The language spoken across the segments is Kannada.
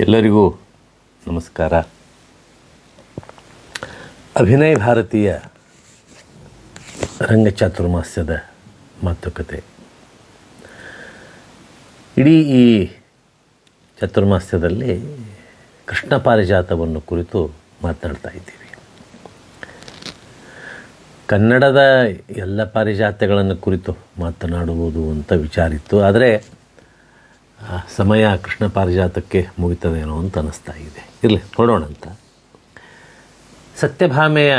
ಎಲ್ಲರಿಗೂ ನಮಸ್ಕಾರ. ಅಭಿನಯ ಭಾರತೀಯ ರಂಗಚಾತುರ್ಮಾಸ್ಯದ ಮಾತುಕತೆ. ಇಡೀ ಈ ಚಾತುರ್ಮಾಸ್ಯದಲ್ಲಿ ಕೃಷ್ಣ ಪಾರಿಜಾತವನ್ನು ಕುರಿತು ಮಾತನಾಡ್ತಾ ಇದ್ದೀವಿ. ಕನ್ನಡದ ಎಲ್ಲ ಪಾರಿಜಾತಗಳನ್ನು ಕುರಿತು ಮಾತನಾಡುವುದು ಅಂತ ವಿಚಾರಿತ್ತು. ಆದರೆ ಸಮಯ ಕೃಷ್ಣ ಪಾರಿಜಾತಕ್ಕೆ ಮುಗಿತದೇನೋ ಅಂತ ಅನ್ನಿಸ್ತಾ ಇದೆ. ಇರಲಿ, ನೋಡೋಣ ಅಂತ. ಸತ್ಯಭಾಮೆಯ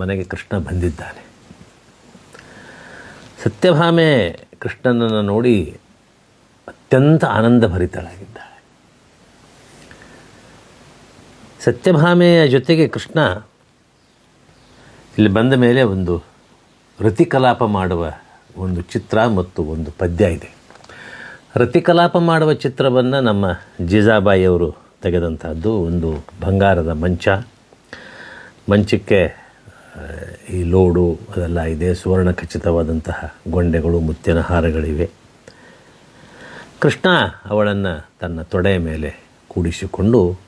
ಮನೆಗೆ ಕೃಷ್ಣ ಬಂದಿದ್ದಾನೆ. ಸತ್ಯಭಾಮೆ ಕೃಷ್ಣನನ್ನು ನೋಡಿ ಅತ್ಯಂತ ಆನಂದ ಭರಿತಳಾಗಿದ್ದಾಳೆ ಸತ್ಯಭಾಮೆಯ ಜೊತೆಗೆ ಕೃಷ್ಣ ಇಲ್ಲಿ ಬಂದ ಮೇಲೆ ಒಂದು ರತಿಕಲಾಪ ಮಾಡುವ ಒಂದು ಚಿತ್ರ ಮತ್ತು ಒಂದು ಪದ್ಯ ಇದೆ. ರತಿಕಲಾಪ ಮಾಡುವ ಚಿತ್ರವನ್ನು ನಮ್ಮ ಜಿಜಾಬಾಯಿಯವರು ತೆಗೆದಂಥದ್ದು ಒಂದು ಬಂಗಾರದ ಮಂಚ. ಮಂಚಕ್ಕೆ ಈ ಲೋಡು ಅದೆಲ್ಲ ಇದೆ. ಸುವರ್ಣ ಖಚಿತವಾದಂತಹ ಗೊಂಡೆಗಳು, ಮುತ್ತಿನ ಹಾರಗಳಿವೆ. ಕೃಷ್ಣ ಅವಳನ್ನು ತನ್ನ ತೊಡೆಯ ಮೇಲೆ ಕೂಡಿಸಿಕೊಂಡು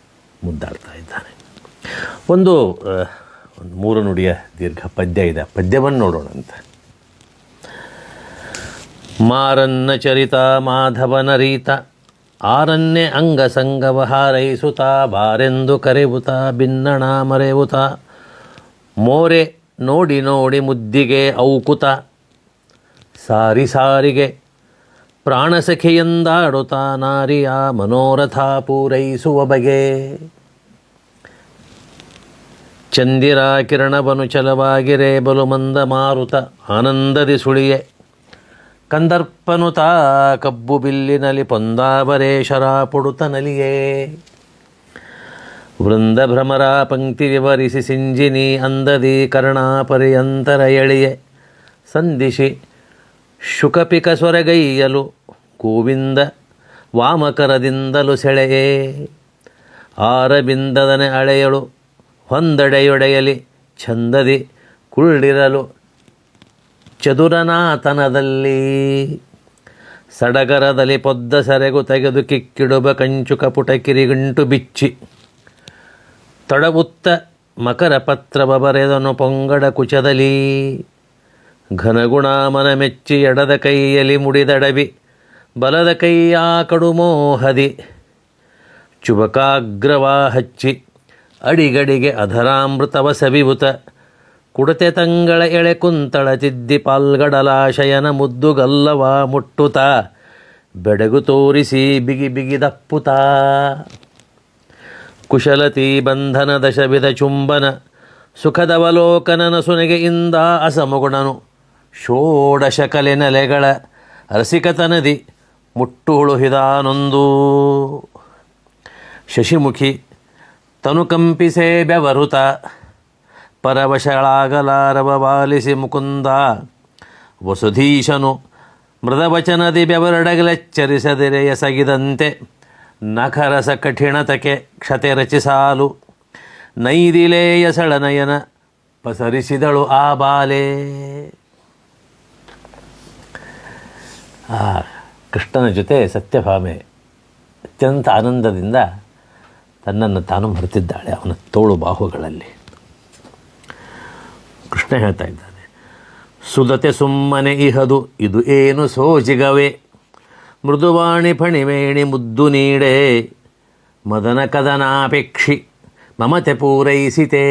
ಮುದ್ದಾಡ್ತಾ ಇದ್ದಾನೆ. ಒಂದು ಒಂದು ಮೂರು ನುಡಿಯ ದೀರ್ಘ ಪದ್ಯ ಇದೆ. ಪದ್ಯವನ್ನು ನೋಡೋಣ ಅಂತ ಮಾರನ್ನ ಚರಿತ ಮಾಧವನ ರೀತ. ಆರನ್ನೇ ಅಂಗ ಸಂಗವ ಹಾರೈಸುತ್ತ ಬಾರೆಂದು ಕರೆವುತ ಭಿನ್ನಣ ಮರೆವುತ. ಮೋರೆ ನೋಡಿ ನೋಡಿ ಮುದ್ದಿಗೆ ಔಕುತ. ಸಾರಿ ಸಾರಿಗೆ ಪ್ರಾಣಸಖಿಯೆಂದಾಡುತ್ತ ನಾರಿಯ ಮನೋರಥ ಪೂರೈಸುವ ಬಗೆ. ಚಂದಿರ ಕಿರಣವನು ಚಲವಾಗಿರೆ ಬಲು ಮಂದ ಮಾರುತ ಆನಂದದಿ ಸುಳಿಯೆ. ಕಂದರ್ಪನುತ ಕಬ್ಬು ಬಿಲ್ಲಿನಲಿ ಪೊಂದಾವರೇಶರ ಪುಡುತನಲಿಯೇ ವೃಂದ ಭ್ರಮರ ಪಂಕ್ತಿ ವಿವರಿಸಿ ಸಿಂಜಿನಿ ಅಂದದಿ ಕರ್ಣಾಪರ್ಯಂತರ ಎಳೆಯೆ. ಸಂದಿಶಿ ಶುಕಪಿಕ ಸ್ವರಗೈಯಲು ಗೋವಿಂದ ವಾಮಕರದಿಂದಲು ಸೆಳೆಯೇ. ಆರಬಿಂದದನೆ ಅಳೆಯಳು ಹೊಂದಡೆಯೊಡೆಯಲಿ ಛಂದದಿ ಕುಳ್ಳಿರಲು ಚದುರನಾತನದಲ್ಲಿ ಸಡಗರದಲ್ಲಿ ಪೊದ್ದ ಸರೆಗು ತೆಗೆದು ಕಿಕ್ಕಿಡುಬ ಕಂಚುಕ ಕಪುಟ ಕಿರಿಗಂಟು ಬಿಚ್ಚಿ. ತೊಡಗುತ್ತ ಮಕರ ಪತ್ರವ ಬರೆದನು ಪೊಂಗಡ ಕುಚದಲ್ಲಿ. ಘನಗುಣ ಮನ ಮೆಚ್ಚಿ ಎಡದ ಕೈಯಲ್ಲಿ ಮುಡಿದಡವಿ, ಬಲದ ಕೈಯ ಕಡುಮೋಹದಿ. ಚುಬಕಾಗ್ರವ ಹಚ್ಚಿ ಅಡಿಗಡಿಗೆ ಅಧರಾಮೃತವ ಸವಿವುತ ಕುಡತೆ ತಂಗಳ ಎಳೆ ಕುಂತಳ ತಿದ್ದಿ ಪಾಲ್ಗಡಲಾಶಯನ ಮುದ್ದುಗಲ್ಲವ ಮುಟ್ಟುತ, ಬೆಡಗು ತೋರಿಸಿ ಬಿಗಿ ಬಿಗಿದಪ್ಪುತ ಕುಶಲತಿ ಬಂಧನ ದಶವಿದ ಚುಂಬನ ಸುಖದವಲೋಕನನ ಸುನೆಗೆ ಇಂದ ಅಸಮಗುಣನು. ಷೋಡಶ ಕಲೆ ನೆಲೆಗಳ ರಸಿಕತನದಿ ಮುಟ್ಟುಳುಹಿದಾನೊಂದು ಶಶಿಮುಖಿ ತನು ಕಂಪಿಸೇ ಬೆವರುತ ಪರವಶಳಾಗಲಾರವ ಬಾಲಿಸಿ ಮುಕುಂದ. ವಸುಧೀಶನು ಮೃದವಚನದಿ ಬೆವರಡಗಲೆಚ್ಚರಿಸದಿರೆ ಎಸಗಿದಂತೆ ನಖರಸ ಕಠಿಣತಕೆ ಕ್ಷತೆ ರಚಿಸಾಲು. ನೈದಿಲೇಯ ಸಳನಯನ ಪಸರಿಸಿದಳು ಆ ಬಾಲೆ. ಆ, ಕೃಷ್ಣನ ಜೊತೆ ಸತ್ಯಭಾಮೆ ಅತ್ಯಂತ ಆನಂದದಿಂದ ತನ್ನನ್ನು ತಾನು ಮರೆತಿದ್ದಾಳೆ ಅವನ ತೋಳು ಬಾಹುಗಳಲ್ಲಿ. ಕೃಷ್ಣ ಹೇಳ್ತಾ ಇದ್ದಾನೆ. ಸುದತೆ ಸುಮ್ಮನೆ ಇಹದು, ಇದು ಏನು ಸೋಜಿಗವೇ? ಮೃದುವಾಣಿ ಫಣಿವೇಣಿ ಮುದ್ದು ನೀಡೆ, ಮದನ ಕದನಾಪೇಕ್ಷಿ ಮಮತೆ ಪೂರೈಸಿತೆ.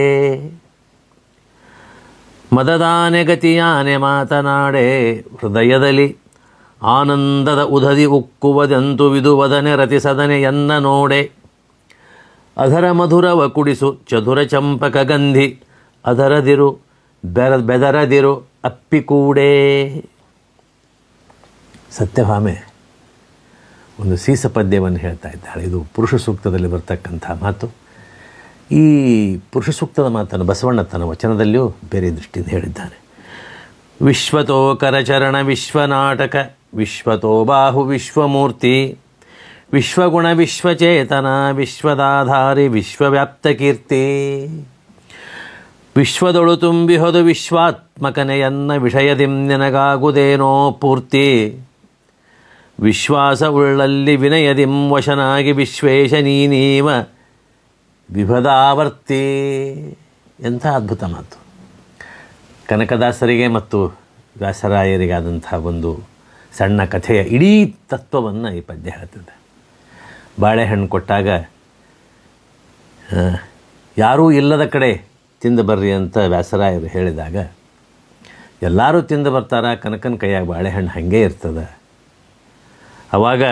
ಮದದಾನೆ ಗತಿಯಾನೆ ಮಾತನಾಡೆ, ಹೃದಯದಲ್ಲಿ ಆನಂದದ ಉದದಿ ಉಕ್ಕುವದೆಂತು ವಿದುವದನೆ ರತಿಸದನೆ ಎನ್ನ ನೋಡೆ. ಅಧರ ಮಧುರವ ಕುಡಿಸು ಚದುರ ಚಂಪಕ ಗಂಧಿ, ಅದರದಿರು ಬೆರ ಬೆದರದಿರು ಅಪ್ಪಿಕೂಡೇ ಸತ್ಯಭಾಮೆ ಒಂದು ಸೀಸ ಪದ್ಯವನ್ನು ಹೇಳ್ತಾ ಇದ್ದಾಳೆ. ಇದು ಪುರುಷ ಸೂಕ್ತದಲ್ಲಿ ಬರ್ತಕ್ಕಂಥ ಮಾತು. ಈ ಪುರುಷ ಸೂಕ್ತದ ಮಾತನ್ನು ಬಸವಣ್ಣ ತನ್ನ ವಚನದಲ್ಲಿಯೂ ಬೇರೆ ದೃಷ್ಟಿಯಿಂದ ಹೇಳಿದ್ದಾನೆ ವಿಶ್ವತೋ ಕರಚರಣ ವಿಶ್ವನಾಟಕ, ವಿಶ್ವತೋ ಬಾಹು ವಿಶ್ವಮೂರ್ತಿ, ವಿಶ್ವಗುಣ ವಿಶ್ವಚೇತನ, ವಿಶ್ವದಾಧಾರಿ, ವಿಶ್ವವ್ಯಾಪ್ತ ಕೀರ್ತಿ. ವಿಶ್ವದೊಳು ತುಂಬಿ ಹೊದು ವಿಶ್ವಾತ್ಮಕನೆಯನ್ನ ವಿಷಯದಿಂ ನಿನಗಾಗುವುದೇನೋ ಪೂರ್ತಿ. ವಿಶ್ವಾಸ ಉಳ್ಳಲ್ಲಿ ವಿನಯದಿಂ ವಶನಾಗಿ ವಿಶ್ವೇಶ ನೀನೀವ ವಿಭದಾವರ್ತಿ. ಎಂಥ ಅದ್ಭುತ ಮಾತು. ಕನಕದಾಸರಿಗೆ ಮತ್ತು ವ್ಯಾಸರಾಯರಿಗಾದಂಥ ಒಂದು ಸಣ್ಣ ಕಥೆಯ ಇಡೀ ತತ್ವವನ್ನು ಈ ಪದ್ಯ ಹೇಳ್ತದೆ. ಬಾಳೆಹಣ್ಣು ಕೊಟ್ಟಾಗ ಯಾರೂ ಇಲ್ಲದ ಕಡೆ ತಿಂದು ಬರ್ರಿ ಅಂತ ವ್ಯಾಸರಾಯರು ಹೇಳಿದಾಗ, ಎಲ್ಲರೂ ತಿಂದು ಬರ್ತಾರೆ, ಕನಕನ ಕೈಯಾಗ ಬಾಳೆಹಣ್ಣು ಹಾಗೆ ಇರ್ತದೆ. ಅವಾಗ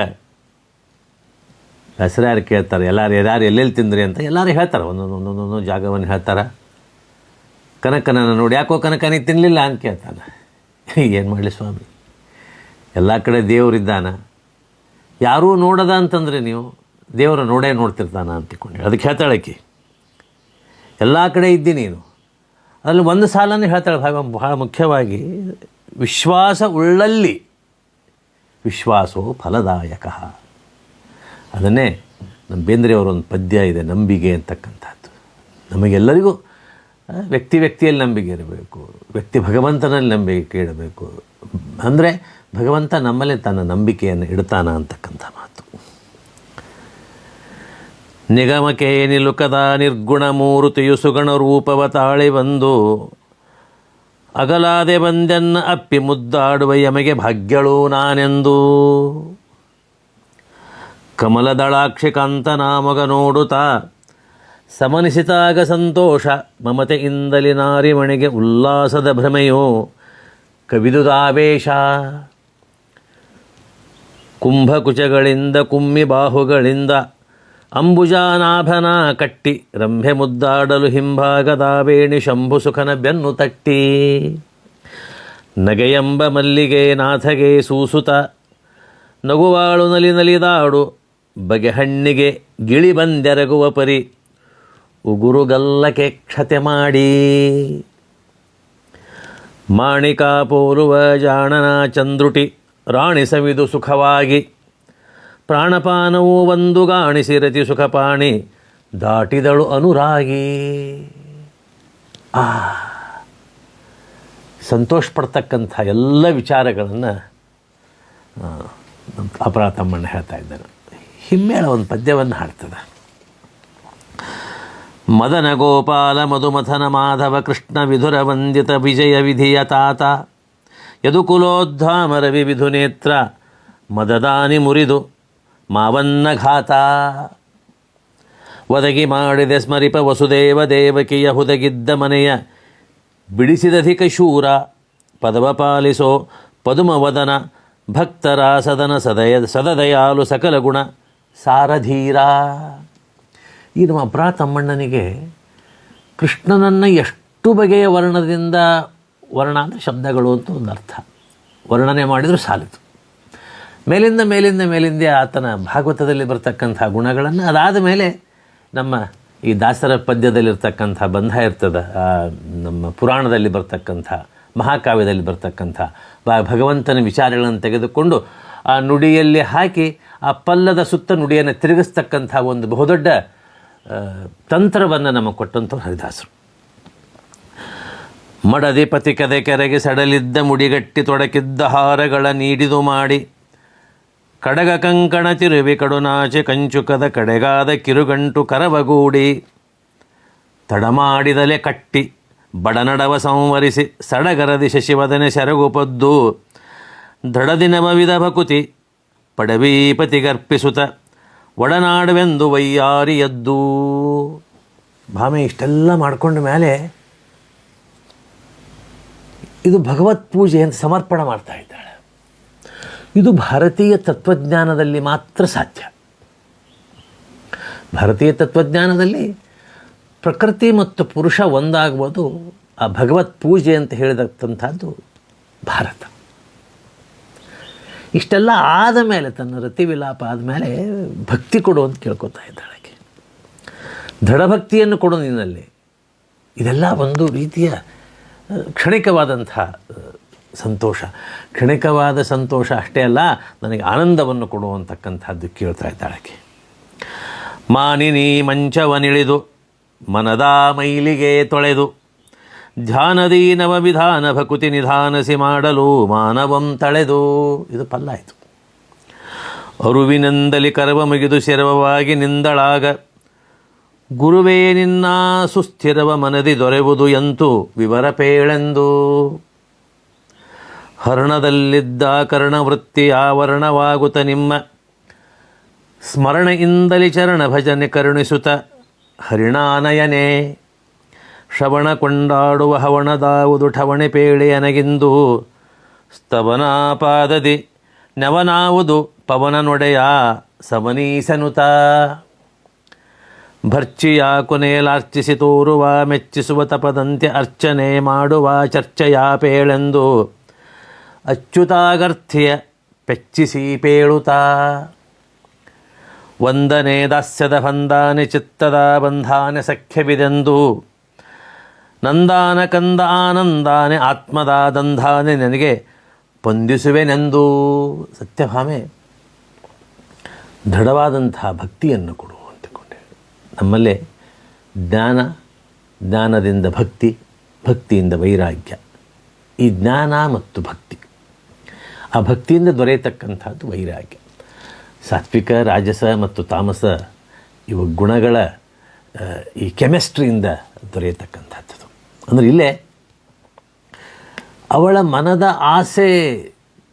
ವ್ಯಾಸರಾಯರು ಕೇಳ್ತಾರೆ, ಎಲ್ಲರೂ ಯಾರು ಎಲ್ಲೆಲ್ಲಿ ತಿಂದ್ರಿ? ಅಂತ ಎಲ್ಲರೂ ಹೇಳ್ತಾರೆ, ಒಂದೊಂದು ಒಂದೊಂದೊಂದು ಜಾಗವನ್ನು ಹೇಳ್ತಾರೆ. ಕನಕನನ್ನು ನೋಡಿ, ಯಾಕೋ ಕನಕನಿಗೆ ತಿನ್ನಲಿಲ್ಲ ಅಂತ ಕೇಳ್ತಾನೆ. ಏನು ಮಾಡಲಿ ಸ್ವಾಮಿ? ಎಲ್ಲ ಕಡೆ ದೇವರಿದ್ದಾನ ಯಾರೂ ನೋಡದ ಅಂತಂದರೆ ನೀವು ದೇವರ ನೋಡೇ ನೋಡ್ತಿರ್ತಾನೆ ಅಂತಿಕೊಂಡೆ ಅದಕ್ಕೆ ಹೇಳ್ತಾಳಕಿ ಎಲ್ಲ ಕಡೆ ಇದ್ದಿ ನೀನು. ಅದರಲ್ಲಿ ಒಂದು ಸಾಲನ್ನು ಹೇಳ್ತಾಳೆ ಭಾಗ ಬಹಳ ಮುಖ್ಯವಾಗಿ, ವಿಶ್ವಾಸ ಉಳ್ಳಲ್ಲಿ ವಿಶ್ವಾಸೋ ಫಲದಾಯಕ. ಅದನ್ನೇ ನಮ್ಮ ಬೇಂದ್ರೆಯವರ ಒಂದು ಪದ್ಯ ಇದೆ, ನಂಬಿಕೆ ಅಂತಕ್ಕಂಥದ್ದು. ನಮಗೆಲ್ಲರಿಗೂ ವ್ಯಕ್ತಿ ವ್ಯಕ್ತಿಯಲ್ಲಿ ನಂಬಿಕೆ ಇರಬೇಕು, ವ್ಯಕ್ತಿ ಭಗವಂತನಲ್ಲಿ ನಂಬಿಕೆ ಇಡಬೇಕು ಅಂದರೆ ಭಗವಂತ ನಮ್ಮಲ್ಲಿ ತನ್ನ ನಂಬಿಕೆಯನ್ನು ಇಡ್ತಾನ ಅಂತಕ್ಕಂಥ ಮಾತು. ನಿಗಮಕ್ಕೆ ನಿಲುಕದ ನಿರ್ಗುಣ ಮೂರುತಿಯು ಸುಗಣ ರೂಪವ ತಾಳಿ ಬಂದು, ಅಗಲಾದೆ ಬಂದೆನ್ನ ಅಪ್ಪಿ ಮುದ್ದಾಡುವ ಯಮಗೆ ಭಾಗ್ಯಳು ನಾನೆಂದು. ಕಮಲದಳಾಕ್ಷಿ ಕಾಂತನಾಮಗ ನೋಡುತ್ತಾ ಸಮನಿಸಿತಾಗ ಸಂತೋಷ ನಾರಿ ವಣಿಗೆ ಉಲ್ಲಾಸದ ಭ್ರಮೆಯೋ ಕವಿದುದಾವೇಶ ಕುಂಭಕುಚಗಳಿಂದ ಕುಮ್ಮಿ ಬಾಹುಗಳಿಂದ ಅಂಬುಜಾನಾಭನ ಕಟ್ಟಿ, ರಂಭೆ ಮುದ್ದಾಡಲು ಹಿಂಭಾಗದಾವೇಣಿ ಶಂಭು ಸುಖನ ಬೆನ್ನು ತಟ್ಟಿ. ನಗೆಯಂಬ ಮಲ್ಲಿಗೆ ನಾಥಗೆ ಸೂಸುತ, ನಗುವಾಳು ನಲಿ ನಲಿದಾಡು, ಬಗೆಹಣ್ಣಿಗೆ ಗಿಳಿ ಬಂದೆರಗುವ ಪರಿ ಉಗುರುಗಲ್ಲಕ್ಕೆ ಕ್ಷತೆ ಮಾಡಿ. ಮಾಣಿಕಾ ಪೋಲುವ ಜಾಣನ ಚಂದ್ರುಟಿ ರಾಣಿಸವಿದು ಸುಖವಾಗಿ ಪ್ರಾಣಪಾನವು ಒಂದು ಗಾಣಿಸಿ ರತಿ ಸುಖಪಾಣಿ, ದಾಟಿದಳು ಅನುರಾಗಿ. ಆ ಸಂತೋಷ ಪಡ್ತಕ್ಕಂಥ ಎಲ್ಲ ವಿಚಾರಗಳನ್ನು ನಮ್ಮ ಅಪರಾಧ ತಮ್ಮಣ್ಣ ಹೇಳ್ತಾ ಇದ್ದಾನೆ. ಹಿಮ್ಮೇಳ ಒಂದು ಪದ್ಯವನ್ನು ಹಾಡ್ತದೆ. ಮದನ ಗೋಪಾಲ ಮಧುಮಥನ ಮಾಧವ ಕೃಷ್ಣ ವಿಧುರ ವಂದಿತ ವಿಜಯ ವಿಧಿಯ ತಾತ, ಯದುಕುಲೋದ್ಧಾಮ ರವಿ ವಿಧು ನೇತ್ರ ಮದದಾನಿ ಮುರಿದು ಮಾವನ್ನ ಘಾತ ಒದಗಿ ಮಾಡಿದೆ ಸ್ಮರಿಪ ವಸುದೇವ ದೇವಕಿಯ ಹುದಗಿದ್ದ ಮನೆಯ ಬಿಡಿಸಿದಧಿಕ ಶೂರ, ಪದವ ಪಾಲಿಸೋ ಪದುಮವದನ, ಭಕ್ತರ ಸದನ ಸದಯ, ಸದದಯಾಲು ಸಕಲ ಗುಣ ಸಾರಧೀರ. ಈ ನಮ್ಮ ಅಪ್ರಾ ತಮ್ಮಣ್ಣನಿಗೆ ಕೃಷ್ಣನನ್ನು ಎಷ್ಟು ಬಗೆಯ ವರ್ಣದಿಂದ ವರ್ಣ ಅಂದರೆ ಶಬ್ದಗಳು ಅಂತ ಒಂದು ಅರ್ಥ. ವರ್ಣನೆ ಮಾಡಿದರೂ ಸಾಲಿತು ಮೇಲಿಂದ ಮೇಲಿಂದ ಮೇಲಿಂದ ಆತನ ಭಾಗವತದಲ್ಲಿ ಬರ್ತಕ್ಕಂಥ ಗುಣಗಳನ್ನು ಅದಾದ ಮೇಲೆ ನಮ್ಮ ಈ ದಾಸರ ಪದ್ಯದಲ್ಲಿರ್ತಕ್ಕಂಥ ಬಂಧ ಇರ್ತದೆ ನಮ್ಮ ಪುರಾಣದಲ್ಲಿ ಬರ್ತಕ್ಕಂಥ, ಮಹಾಕಾವ್ಯದಲ್ಲಿ ಬರ್ತಕ್ಕಂಥ ಭಗವಂತನ ವಿಚಾರಗಳನ್ನು ತೆಗೆದುಕೊಂಡು ಆ ನುಡಿಯಲ್ಲಿ ಹಾಕಿ ಆ ಪಲ್ಲದ ಸುತ್ತ ನುಡಿಯನ್ನು ತಿರುಗಿಸ್ತಕ್ಕಂಥ ಒಂದು ಬಹುದೊಡ್ಡ ತಂತ್ರವನ್ನು ನಮಗೆ ಕೊಟ್ಟಂಥ ಹರಿದಾಸರು. ಮಡದಿ ಪತಿಕದೆ ಕೆರೆಗೆ ಸಡಲಿದ್ದ ಮುಡಿಗಟ್ಟಿ ತೊಡಕಿದ್ದ ಹಾರಗಳ ನೀಡಿದು ಮಾಡಿ ಕಡಗ ಕಂಕಣ ತಿರುವಿ ಕಡುನಾಚೆ ಕಂಚುಕದ ಕಡೆಗಾದ ಕಿರುಗಂಟು ಕರವಗೂಡಿ. ತಡಮಾಡಿದಲೆ ಕಟ್ಟಿ, ಬಡನಡವ ಸಂವರಿಸಿ ಸಡಗರದಿ ಶಶಿವದನೆ ಸೆರಗುಪದ್ದು. ದೃಢದಿನಮವಿದ ಭಕುತಿ ಪಡವೀಪತಿಗರ್ಪಿಸುತ್ತ ಒಡನಾಡುವೆಂದು ವೈಯಾರಿ ಎದ್ದು ಭಾಮೆ, ಇಷ್ಟೆಲ್ಲ ಮಾಡಿಕೊಂಡ ಮೇಲೆ ಇದು ಭಗವತ್ ಪೂಜೆ ಅಂತ ಸಮರ್ಪಣೆ ಮಾಡ್ತಾ ಇದ್ದಾಳೆ ಇದು ಭಾರತೀಯ ತತ್ವಜ್ಞಾನದಲ್ಲಿ ಮಾತ್ರ ಸಾಧ್ಯ. ಭಾರತೀಯ ತತ್ವಜ್ಞಾನದಲ್ಲಿ ಪ್ರಕೃತಿ ಮತ್ತು ಪುರುಷ ಒಂದಾಗುವುದು ಆ ಭಗವತ್ ಪೂಜೆ ಅಂತ ಹೇಳಿದಂಥದ್ದು ಭಾರತ. ಇಷ್ಟೆಲ್ಲ ಆದ ಮೇಲೆ, ತನ್ನ ರತಿ ವಿಲಾಪ ಆದಮೇಲೆ ಭಕ್ತಿ ಕೊಡು ಅಂತ ಕೇಳ್ಕೊತಾ ಇದ್ದಾಳೆ. ದೃಢಭಕ್ತಿಯನ್ನು ಕೊಡು ನಿನ್ನಲ್ಲಿ. ಇದೆಲ್ಲ ಒಂದು ರೀತಿಯ ಕ್ಷಣಿಕವಾದಂಥ ಸಂತೋಷ. ಕ್ಷಣಿಕವಾದ ಸಂತೋಷ ಅಷ್ಟೇ ಅಲ್ಲ, ನನಗೆ ಆನಂದವನ್ನು ಕೊಡುವಂತಕ್ಕಂಥದ್ದು ಕೇಳ್ತಾ ಇದ್ದಾಳಕ್ಕೆ ಮಾನಿನಿ ಮಂಚವನಿಳಿದು, ಮನದ ಮೈಲಿಗೆ ತೊಳೆದು, ಧ್ಯಾನದಿ ನವವಿಧಾನ ಭಕುತಿ ನಿಧಾನಸಿ ಮಾಡಲು ಮಾನವಂ ತಳೆದು, ಇದು ಪಲ್ಲಾಯಿತು. ಅರುವಿನಿಂದಲಿ ಕರವ ಮುಗಿದು ಶಿರವವಾಗಿ ನಿಂದಳಾಗ, ಗುರುವೇ ನಿನ್ನ ಸುಸ್ಥಿರವ ಮನದಿ ದೊರೆವುದು ಎಂತು ವಿವರ ಪೇಳೆಂದು. ಹರ್ಣದಲ್ಲಿದ್ದ ಕರ್ಣವೃತ್ತಿ ಆವರಣವಾಗುತ್ತ ನಿಮ್ಮ ಸ್ಮರಣೆಯಿಂದಲಿ ಚರಣ ಭಜನೆ ಕರುಣಿಸುತ ಹರಿಣಾನಯನೇ ಶ್ರವಣ ಕೊಂಡಾಡುವ ಹವಣದಾವುದು ಠವಣೆ ಪೇಳೆಯನಗಿಂದು ಸ್ತವನಾಪಾದದಿ ನವನಾವುದು ಪವನನೊಡೆಯ ಸಮನೀಸನುತ ಭರ್ಚಿಯ ಕೊನೆಯಲಾರ್ಚಿಸಿ ತೋರುವ ಮೆಚ್ಚಿಸುವ ತಪದಂತೆ ಅರ್ಚನೆ ಮಾಡುವ ಚರ್ಚೆಯ ಪೇಳೆಂದು ಅಚ್ಯುತಾಗರ್ಥ್ಯ ಪೆಚ್ಚಿಸಿ ಪೇಳುತ್ತಾ ವಂದನೆ ದಾಸ್ಯದ ಬಂಧಾನೆ ಚಿತ್ತದ ಬಂಧಾನೆ ಸಖ್ಯವಿದೆಂದು. ನಂದಾನ ಕಂದ ಆನಂದಾನೆ ಆತ್ಮದ ದಂಧಾನೆ ನನಗೆ ಪೊಂದಿಸುವೆನೆಂದು ಸತ್ಯಭಾಮೆ, ದೃಢವಾದಂತಹ ಭಕ್ತಿಯನ್ನು ಕೊಡು ಅಂತಕೊಂಡೆ ನಮ್ಮಲ್ಲೇ ಜ್ಞಾನ, ಜ್ಞಾನದಿಂದ ಭಕ್ತಿ, ಭಕ್ತಿಯಿಂದ ವೈರಾಗ್ಯ. ಈ ಜ್ಞಾನ ಮತ್ತು ಭಕ್ತಿ. ಆ ಭಕ್ತಿಯಿಂದ ದೊರೆಯತಕ್ಕಂಥದ್ದು ವೈರಾಗ್ಯ. ಸಾತ್ವಿಕ, ರಾಜಸ ಮತ್ತು ತಾಮಸ ಇವು ಗುಣಗಳ ಈ ಕೆಮಿಸ್ಟ್ರಿಯಿಂದ ದೊರೆಯತಕ್ಕಂಥದ್ದು. ಅಂದರೆ ಇಲ್ಲೇ ಅವಳ ಮನದ ಆಸೆ,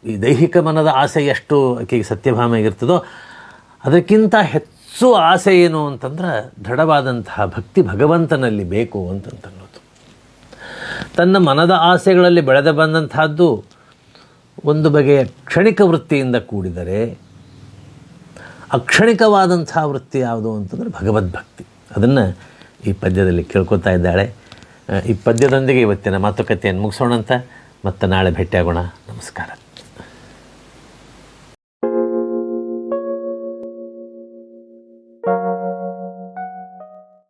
ಈ ದೈಹಿಕ ಮನದ ಆಸೆ ಎಷ್ಟು ಆಕೆಗೆ ಇರ್ತದೋ ಅದಕ್ಕಿಂತ ಹೆಚ್ಚು ಆಸೆ ಏನು ಅಂತಂದ್ರೆ ದೃಢವಾದಂತಹ ಭಕ್ತಿ ಭಗವಂತನಲ್ಲಿ ಬೇಕು ಅಂತಂತನ್ನೋದು ತನ್ನ ಮನದ ಆಸೆಗಳಲ್ಲಿ ಬೆಳೆದು ಬಂದಂತಹದ್ದು ಒಂದು ಬಗೆಯ ಕ್ಷಣಿಕ ವೃತ್ತಿಯಿಂದ ಕೂಡಿದರೆ ಅಕ್ಷಣಿಕವಾದಂಥ ವೃತ್ತಿ ಯಾವುದು ಅಂತಂದರೆ ಭಗವದ್ಭಕ್ತಿ. ಅದನ್ನು ಈ ಪದ್ಯದಲ್ಲಿ ಕೇಳ್ಕೊತಾ ಇದ್ದಾಳೆ. ಈ ಪದ್ಯದೊಂದಿಗೆ ಇವತ್ತಿನ ಮಾತುಕತೆಯನ್ನು ಮುಗಿಸೋಣ ಅಂತ ಮತ್ತು ನಾಳೆ ಭೇಟಿಯಾಗೋಣ. ನಮಸ್ಕಾರ.